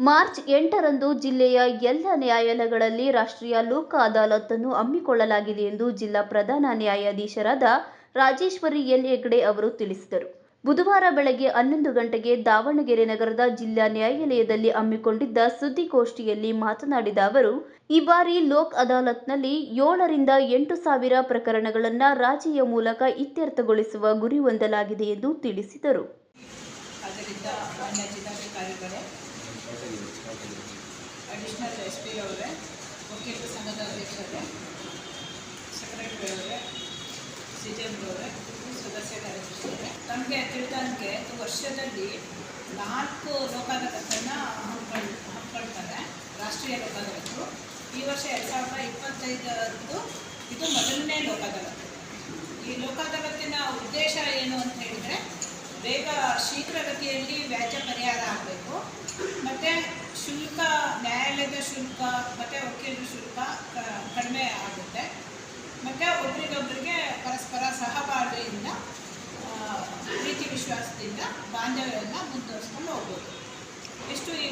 March ಎಂಟರಂದು ಜಿಲ್ಲೆಯ ಎಲ್ಲ ನ್ಯಾಯಾಲಯಗಳಲ್ಲಿ ರಾಷ್ಟ್ರೀಯ ಲೋಕ ಅದಾಲತನ್ನು ಹಮ್ಮಿಕೊಳ್ಳಲಾಗಿದೆ ಎಂದು ಜಿಲ್ಲಾ ಪ್ರಧಾನ ನ್ಯಾಯಾಧೀಶರಾದ ರಾಜೇಶ್ವರಿ ಎಲ್. ಹೆಗ್ಡೆ ಅವರು ತಿಳಿಸಿದರು. ಬುಧವಾರ ಬೆಳಗ್ಗೆ ಹನ್ನೊಂದು ಗಂಟೆಗೆ ದಾವಣಗೆರೆ ನಗರದ ಜಿಲ್ಲಾ ನ್ಯಾಯಾಲಯದಲ್ಲಿ ಹಮ್ಮಿಕೊಂಡಿದ್ದ ಸುದ್ದಿಗೋಷ್ಠಿಯಲ್ಲಿ ಮಾತನಾಡಿದ ಅವರು, ಈ ಬಾರಿ ಲೋಕ್ ಅದಾಲತ್ನಲ್ಲಿ ಏಳರಿಂದ ಎಂಟು ಸಾವಿರ ಪ್ರಕರಣಗಳನ್ನು ರಾಜಿಯ ಮೂಲಕ ಇತ್ಯರ್ಥಗೊಳಿಸುವ ಗುರಿ ಹೊಂದಲಾಗಿದೆ ಎಂದು ತಿಳಿಸಿದರು. ಅಡಿಷನಲ್ ಎಸ್ ಪಿ ಅವರೇ ವಕೀಲರ ಸಂಘದ ಅಧ್ಯಕ್ಷರೇ ಸೆಕ್ರೆಟರಿ ಅವರೇ ಸಿ ಜಿ ಅವರೇ ಸದಸ್ಯ ಕಾರ್ಯದರ್ಶಿಯವರೇ ನಮಗೆ ತಿಳಿದಂಗೆ ವರ್ಷದಲ್ಲಿ ನಾಲ್ಕು ಲೋಕಾದಾಲತನ್ನು ಹಮ್ಮಿಕೊಂಡು ಹಮ್ಮಿಕೊಳ್ತಾರೆ ರಾಷ್ಟ್ರೀಯ ಲೋಕಾದಾಲತು ಈ ವರ್ಷ ಎರಡು ಸಾವಿರದ ಇಪ್ಪತ್ತೈದರದ್ದು ಇದು ಮೊದಲನೇ ಲೋಕಾದಾಲತು ಈ ಲೋಕಾದಾಲತಿನ ಉದ್ದೇಶ ಏನು ಅಂತ ಹೇಳಿದರೆ, ಬೇಗ ಶೀಘ್ರಗತಿಯಲ್ಲಿ ವ್ಯಾಜ್ಯ ಪರಿಹಾರ ಆಗಬೇಕು. ಶುಲ್ಕ, ಮತ್ತು ವಕೀಲರ ಶುಲ್ಕ ಕಡಿಮೆ ಆಗುತ್ತೆ. ಮತ್ತು ಒಬ್ರಿಗೊಬ್ಬರಿಗೆ ಪರಸ್ಪರ ಸಹಬಾಳ್ವೆಯಿಂದ ಪ್ರೀತಿ ವಿಶ್ವಾಸದಿಂದ ಬಾಂಧವ್ಯವನ್ನು ಮುಂದುವರಿಸ್ಕೊಂಡು ಹೋಗ್ಬೋದು. ಎಷ್ಟು ಈ